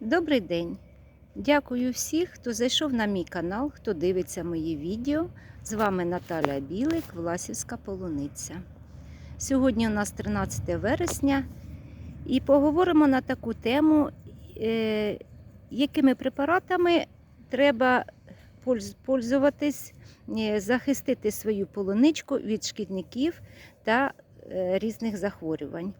Добрий день! Дякую всіх, хто зайшов на мій канал, хто дивиться мої відео. З вами Наталя Білик, Власівська полуниця. Сьогодні у нас 13 вересня і поговоримо на таку тему, е, якими препаратами треба пользуватись, е, захистити свою полуничку від шкідників та е, різних захворювань.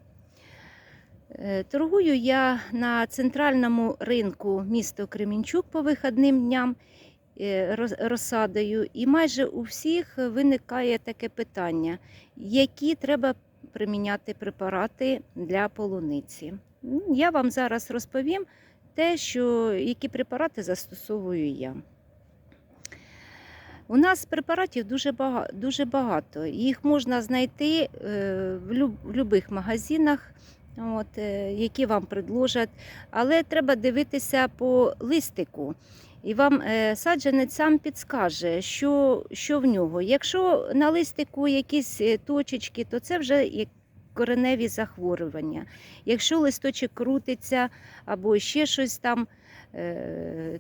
Е, Торгую я на центральному ринку міста Кремінчук по вихідним дням е, розсадою, і майже у всіх виникає таке питання, які треба приміняти препарати для полуниці. Я вам зараз розповім те, що, які препарати застосовую я. У нас препаратів дуже багато, дуже багато. Їх можна знайти е, в будь-яких магазинах от, е, які вам предложать. Але треба дивитися по листику. І вам е, саджанець сам підскаже, що, що в нього. Якщо на листику якісь е, точечки, то це вже кореневі захворювання. Якщо листочок крутиться або ще щось там,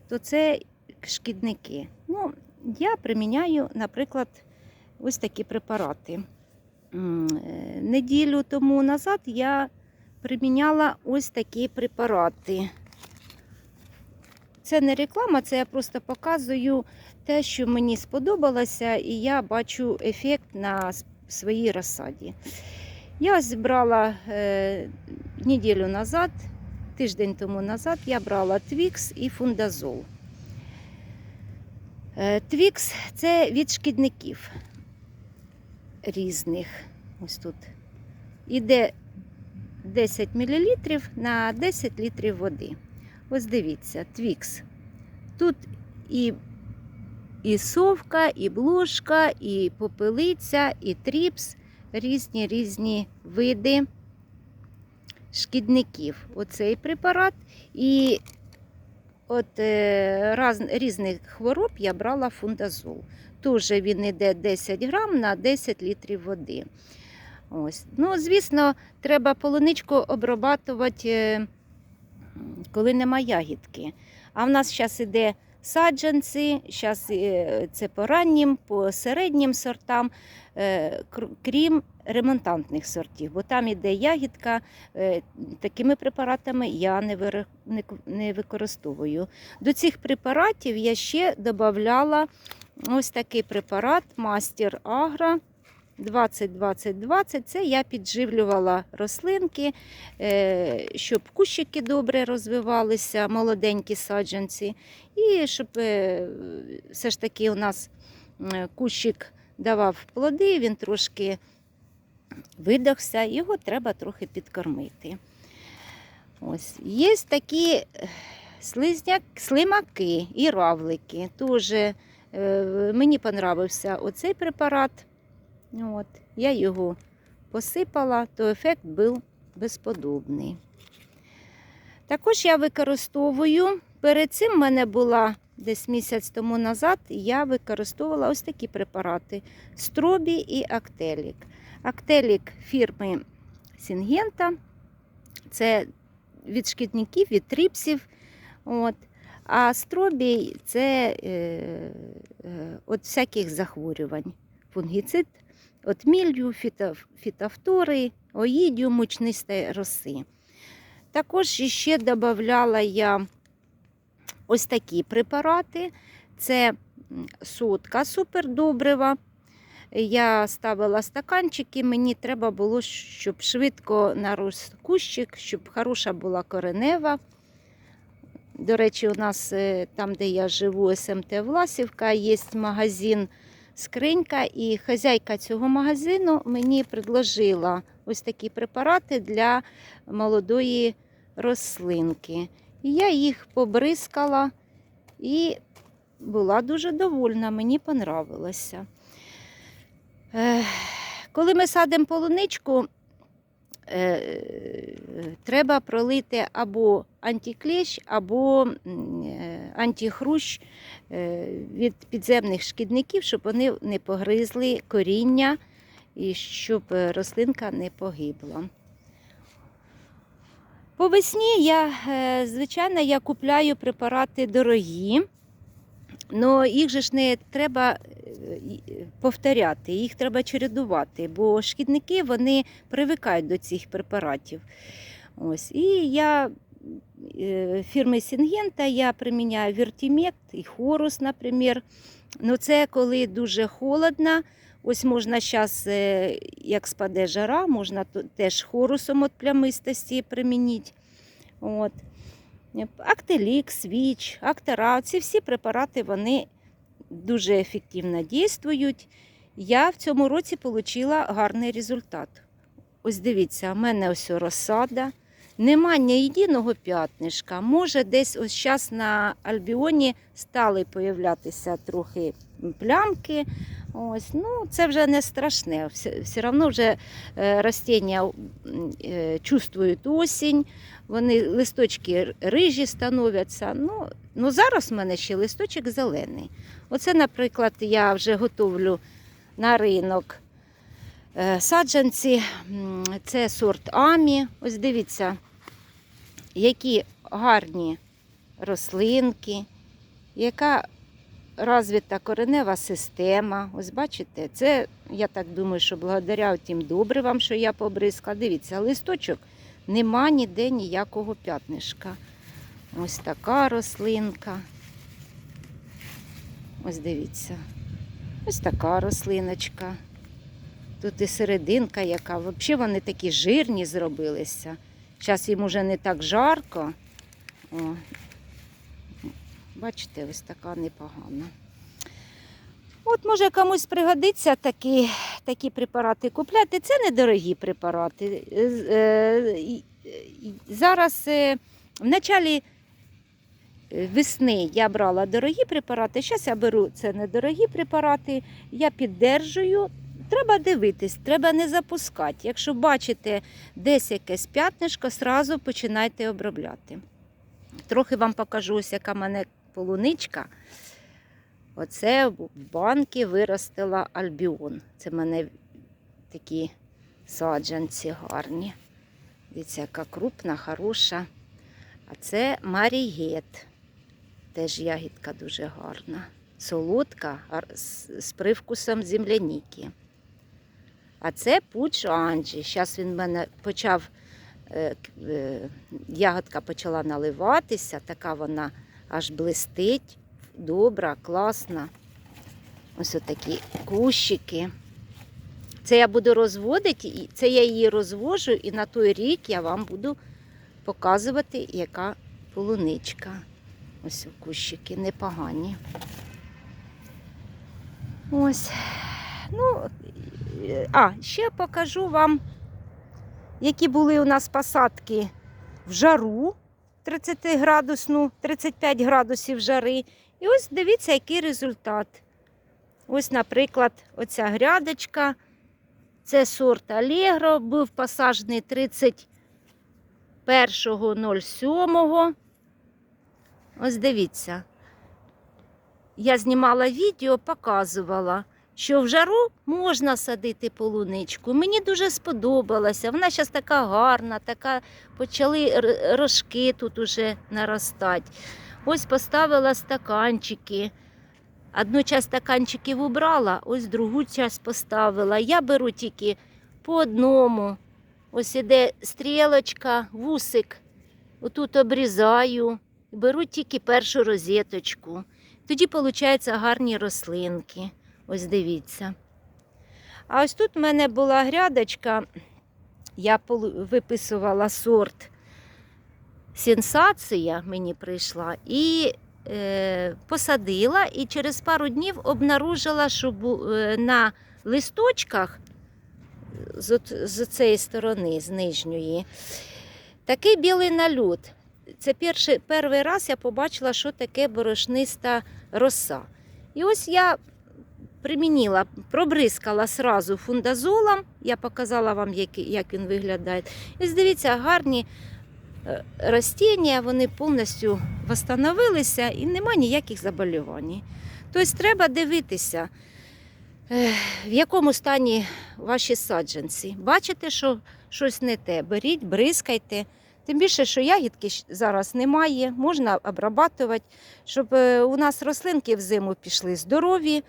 то це шкідники. Ну, я приміняю, наприклад, ось такі препарати. Неділю тому назад я приміняла ось такі препарати. Це не реклама, це я просто показую те, що мені сподобалося, і я бачу ефект на своїй розсаді. Я зібрала е, неділю назад, тиждень тому назад, я брала Твікс і фундазол. Е, Твікс це від шкідників різних. Ось тут. Іде 10 мл на 10 літрів води. Ось дивіться, твікс. Тут і, і совка, і блошка, і попелиця, і тріпс, різні різні види шкідників. Оцей препарат. І от е, раз, різних хвороб я брала фундазол. Теж він йде 10 грам на 10 літрів води. Ось. Ну, звісно, треба полуничку обрабатувати, е, коли нема ягідки. А в нас зараз іде саджанці, зараз це по раннім, по середнім сортам, е, крім ремонтантних сортів, бо там іде ягідка. е, Такими препаратами я не, використовую. До цих препаратів я ще додавала ось такий препарат Мастер Агро. 20-20-20 це я підживлювала рослинки, е, щоб кущики добре розвивалися, молоденькі саджанці. І щоб е, все ж таки у нас кущик давав плоди, він трошки видохся, його треба трохи підкормити. Ось. Є такі е, слизняк, слимаки і равлики. Тоже, мені понравився оцей препарат. От, я його посипала, то ефект був безподобний. Також я використовую, перед цим в мене була десь місяць тому назад, я використовувала ось такі препарати: Стробі і Актелік. Актелік фірми Сінгента. Це від шкідників, від тріпсів. От. А стробій це е, е, від всяких захворювань. Фунгіцид от мілью, фітоф- фітофтори, оїдію, мучнистої роси. Також ще додавала я ось такі препарати. Це сотка супердобрива. Я ставила стаканчики, мені треба було, щоб швидко нарос кущик, щоб хороша була коренева. До речі, у нас е, там, де я живу, СМТ Власівка, є магазин скринька, і хазяйка цього магазину мені предложила ось такі препарати для молодої рослинки. І я їх побризкала і була дуже довольна, мені понравилося. Коли ми садимо полуничку, треба пролити або антиклещ, або е, антихрущ е, від підземних шкідників, щоб вони не погризли коріння і щоб е, рослинка не погибла. По весні я, е, звичайно, я купляю препарати дорогі, але їх же ж не треба е, повторяти, їх треба чередувати, бо шкідники вони привикають до цих препаратів. Ось. І я е, фірми Сінгента я приміняю Вертімект і Хорус, наприклад. Ну, це коли дуже холодно. Ось можна зараз, як спаде жара, можна теж хорусом від плямистості примінити. От. Актелік, свіч, актера, ці всі препарати вони дуже ефективно дійствують. Я в цьому році отримала гарний результат. Ось дивіться, у мене ось розсада. Нема ні єдиного п'ятнишка. Може, десь ось зараз на альбіоні стали появлятися трохи плямки. Ось, ну, це вже не страшне. Все, все одно вже е, ростіння м, е, чувствують осінь, вони листочки рижі становляться. Ну, ну, зараз в мене ще листочок зелений. Оце, наприклад, я вже готовлю на ринок е, саджанці. Це сорт Амі. Ось дивіться, які гарні рослинки, яка розвита коренева система. Ось бачите, це, я так думаю, що благодаря тим добривам, що я побризкала. Дивіться, листочок нема ніде ніякого п'ятнишка. Ось така рослинка. Ось дивіться. Ось така рослиночка. Тут і серединка, яка. Взагалі вони такі жирні зробилися. Зараз їм уже не так жарко. О. Бачите, ось така непогана. От може комусь пригодиться такі, такі препарати купляти. Це недорогі препарати. Е, е, Зараз е, в началі весни я брала дорогі препарати, зараз я беру це недорогі препарати, я піддержую. Треба дивитись, треба не запускати. Якщо бачите десь якесь п'ятнишко, сразу починайте обробляти. Трохи вам покажу, ось яка в мене полуничка. Оце в банки виростила альбіон. Це в мене такі саджанці гарні. Дивіться, яка крупна, хороша. А це Марігет. Теж ягідка дуже гарна. Солодка з привкусом земляніки. А це пуч Анджі. Зараз він в мене почав, е, е, ягодка почала наливатися, така вона аж блистить, добра, класна. Ось отакі кущики. Це я буду розводити, це я її розвожу, і на той рік я вам буду показувати, яка полуничка. Ось кущики непогані. Ось. Ну, а, ще покажу вам, які були у нас посадки в жару 30 градусну, 35 градусів жари. І ось дивіться, який результат. Ось, наприклад, оця грядочка. Це сорт Allegro, був посаджений 31.07. Ось дивіться. Я знімала відео, показувала, що в жару можна садити полуничку. Мені дуже сподобалося. Вона зараз така гарна, така почали рожки тут уже наростати. Ось поставила стаканчики. Одну часть стаканчиків убрала, ось другу часть поставила. Я беру тільки по одному. Ось іде стрілочка, вусик. Отут обрізаю, беру тільки першу розеточку. Тоді виходять гарні рослинки. Ось дивіться. А ось тут в мене була грядочка, я виписувала сорт сенсація мені прийшла і е, посадила, і через пару днів обнаружила, що е, на листочках з, з цієї сторони, з нижньої, такий білий нальот. Це перший, перший раз я побачила, що таке борошниста роса. І ось я примінила, пробризкала сразу фундазолом. Я показала вам, як, він виглядає. І дивіться, гарні е, ростіння, вони повністю встановилися і нема ніяких заболівань. Тобто треба дивитися, е, в якому стані ваші саджанці. Бачите, що щось не те, беріть, бризкайте. Тим більше, що ягідки зараз немає, можна обрабатувати, щоб е, у нас рослинки взиму пішли здорові,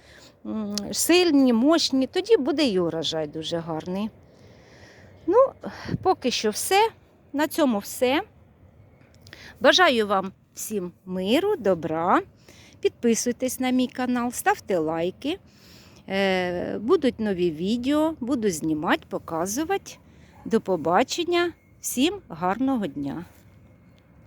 сильні, мощні, тоді буде і урожай дуже гарний. Ну, поки що все. На цьому все. Бажаю вам всім миру, добра. Підписуйтесь на мій канал, ставте лайки. Е, Будуть нові відео, буду знімати, показувати. До побачення. Всім гарного дня!